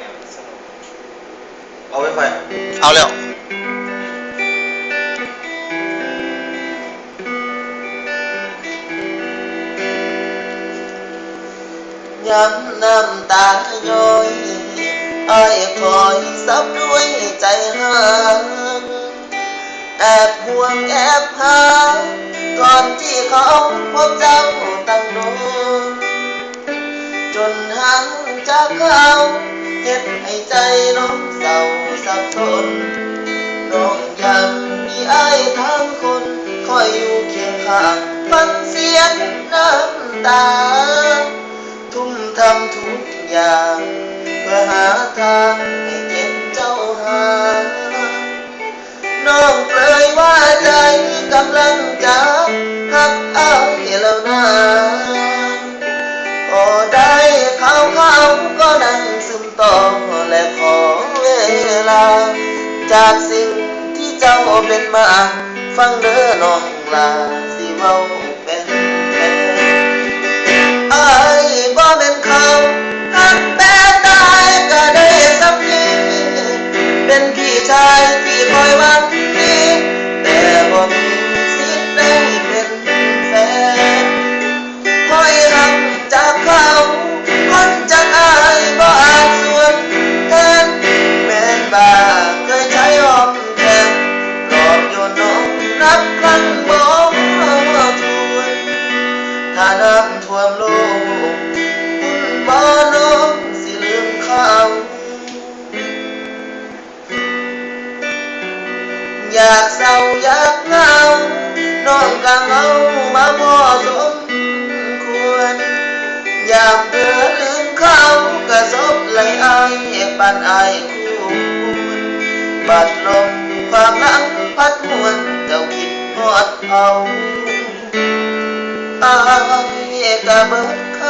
เนี่ยมันสนุกเอาไว้ไฟเอาแล้วย้ำน้ำตาย้อย อ้ายคอยซับด้วยใจหางแอบห่วงแอบหาก่อนที่เขาพบเจ้าตั้งโดนจนห่างจากเขาเห็ดให้ใจน้องเศร้าสับสน น้องยังมีไอ้ายทั้งคน คอยอยู่เคียงข้างฟังเสียงน้ำตา ทุ่มทำทุกอย่าง เพื่อหาทางให้เก็บเจ้าหา น้องเปลยว่าใจกำลังจะหักเอาแล้วนะพอได้เขาเขาก็นั่ง ต่อและขอเวลา จากสิ่งที่เจ้าเป็นมา ฟังเด้อน้องลาสิเว้าเป็นแฟนไอ้บ่แม่นเขาหักแต่ตายก็ได้สำลีเป็นพี่ชายที่คอยหวัง อยากเศร้าอยากเหงาน้องก็เหงามาพอสมควร อยากเบื่อลืมเขาก็ซบไหลอปานไอคู่ควรบัดลมความหลังพัดหวนเจ้าคิดฮอดเอาอายกะเบิดค